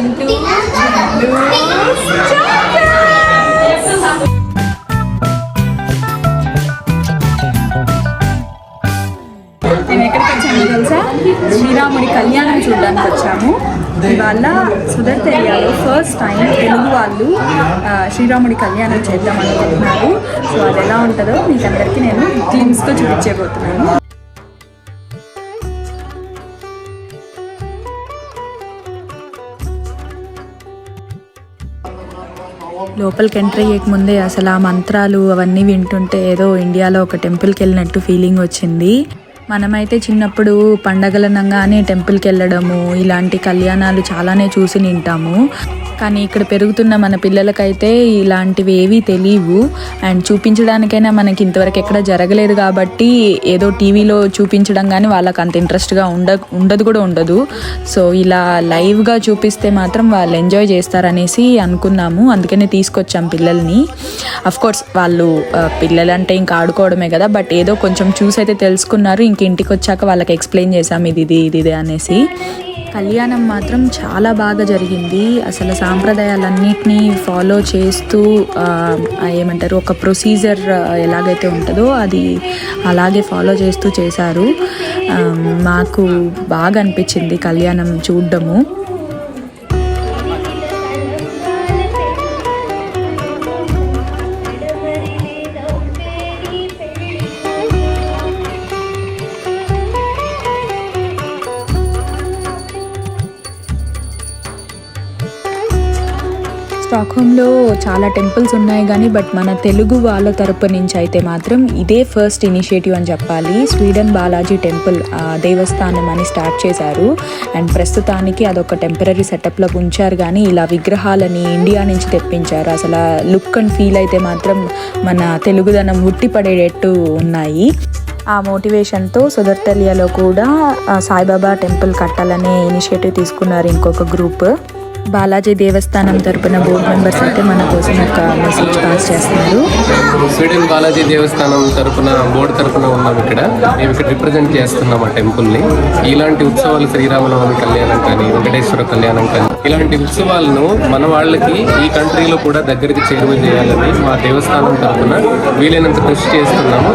Welcome to మేము ఎక్కడికి వచ్చాము తెలుసా? శ్రీరాముడి కళ్యాణం చూడడానికి వచ్చాము. ఇవాళ సుదర్ తెలియాలో ఫస్ట్ టైం తెలుగు వాళ్ళు శ్రీరాముడి కళ్యాణం చేద్దాం అనుకుంటున్నారు. సో అది ఎలా ఉంటుందో మీకు అందరికీ నేను గ్లిమ్స్తో చూపించేయబోతున్నాను లోపలికి ఎంటర్ అయ్యేక ముందే అసలు ఆ మంత్రాలు అవన్నీ వింటుంటే ఏదో ఇండియాలో ఒక టెంపుల్కి వెళ్ళినట్టు ఫీలింగ్ వచ్చింది. మనమైతే చిన్నప్పుడు పండగలనంగానే టెంపుల్కి వెళ్ళడము ఇలాంటి కళ్యాణాలు చాలానే చూసి నింటాము. కానీ ఇక్కడ పెరుగుతున్న మన పిల్లలకైతే ఇలాంటివి ఏవీ తెలియవు. అండ్ చూపించడానికైనా మనకి ఇంతవరకు ఎక్కడ జరగలేదు కాబట్టి ఏదో టీవీలో చూపించడం కానీ వాళ్ళకి అంత ఇంట్రెస్ట్గా ఉండ ఉండదు కూడా ఉండదు. సో ఇలా లైవ్గా చూపిస్తే మాత్రం వాళ్ళు ఎంజాయ్ చేస్తారనేసి అనుకున్నాము. అందుకనే తీసుకొచ్చాం పిల్లల్ని. అఫ్కోర్స్ వాళ్ళు పిల్లలంటే ఇంకా ఆడుకోవడమే కదా బట్ ఏదో కొంచెం చూసి అయితే తెలుసుకున్నారు ఇంక ఇంటికి వచ్చాక వాళ్ళకి ఎక్స్ప్లెయిన్ చేసాం ఇది ఇది ఇది ఇది అనేసి. కళ్యాణం మాత్రం చాలా బాగా జరిగింది. అసలు సాంప్రదాయాలన్నింటినీ ఫాలో చేస్తూ ఏమంటారు ఒక ప్రొసీజర్ ఎలాగైతే ఉంటుందో అది అలాగే ఫాలో చేస్తూ చేశారు. మాకు బాగా అనిపించింది కళ్యాణం చూడడము. స్టాక్హోమ్లో చాలా టెంపుల్స్ ఉన్నాయి కానీ బట్ మన తెలుగు వాళ్ళ తరపు నుంచి అయితే మాత్రం ఇదే ఫస్ట్ ఇనిషియేటివ్ అని చెప్పాలి. స్వీడన్ బాలాజీ టెంపుల్ దేవస్థానం అని స్టార్ట్ చేశారు. అండ్ ప్రస్తుతానికి అదొక టెంపరీ సెటప్లో ఉంచారు కానీ ఇలా విగ్రహాలని ఇండియా నుంచి తెప్పించారు. అసలు లుక్ అండ్ ఫీల్ అయితే మాత్రం మన తెలుగుదనం ఉట్టిపడేటట్టు ఉన్నాయి. ఆ మోటివేషన్తో సుదర్తలియాలో కూడా సాయిబాబా టెంపుల్ కట్టాలనే ఇనిషియేటివ్ తీసుకున్నారు ఇంకొక గ్రూప్. బాలాజీ దేవస్థానం తరపున బోర్డు మెంబర్స్ అయితే మన కోసం ఒక మెసేజ్ పాస్ చేస్తున్నారు. స్వీడన్ బాలాజీ దేవస్థానం తరపున బోర్డు తరపున ఉన్నాం ఇక్కడ. మేము ఇక్కడ రిప్రజెంట్ చేస్తున్నాం ఆ టెంపుల్ని. ఇలాంటి ఉత్సవాలు శ్రీరామనవమి కళ్యాణం కానీ వెంకటేశ్వర కళ్యాణం కానీ ఇలాంటి ఉత్సవాలను మన వాళ్ళకి ఈ కంట్రీలో కూడా దగ్గరికి చేరువ చేయాలని మా దేవస్థానం తరపున వీలైనంత కృషి చేస్తున్నాము.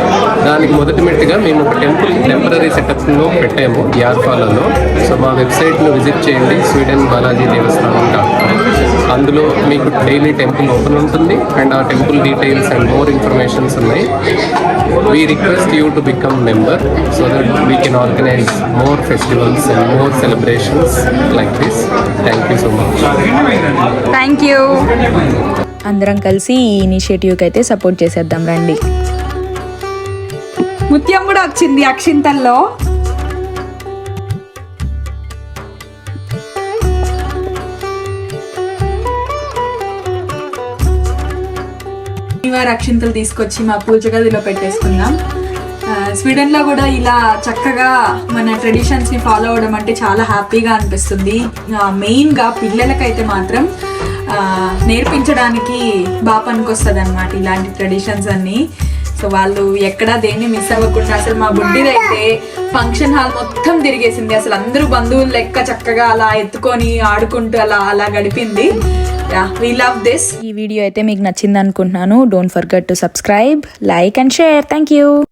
దానికి మొదటి మెట్టుగా మేము ఒక టెంపుల్ టెంపరీ సెటప్లో పెట్టాము యార్ఫాలలో సో మా వెబ్సైట్ను విజిట్ చేయండి స్వీడన్ బాలాజీ దేవస్థానం ఉంటారు అందులో మీకు డైలీ టెంపుల్ ఓపెన్ ఉంటుంది. అండ్ ఆ temple details and more informations ఉన్నాయి. We request you to become member so that we can organise more festivals and more celebrations like this thank you so much thank you అందరం కలిసి ఈ ఇనిషియేటివ్కి అయితే support చేసేద్దాం రండి. ముత్యం కూడా వచ్చింది అక్షింతల్లో. శనివారం అక్షింతలు తీసుకొచ్చి మా పూజ గదిలో పెట్టేసుకుందాం. స్వీడన్లో కూడా ఇలా చక్కగా మన ట్రెడిషన్స్ని ఫాలో అవ్వడం అంటే చాలా హ్యాపీగా అనిపిస్తుంది. మెయిన్గా పిల్లలకైతే మాత్రం నేర్పించడానికి బాగా పనికొస్తుంది అనమాట ఇలాంటి ట్రెడిషన్స్ అన్నీ. సో వాళ్ళు ఎక్కడా దేన్ని మిస్ అవ్వకుండా అసలు మా బుడ్డిదైతే ఫంక్షన్ హాల్ మొత్తం తిరిగేసింది. అసలు అందరూ బంధువులు లెక్క చక్కగా అలా ఎత్తుకొని ఆడుకుంటూ అలా అలా గడిపింది. వీ లవ్ దిస్ ఈ వీడియో అయితే మీకు నచ్చింది అనుకుంటున్నాను don't forget to subscribe like and share thank you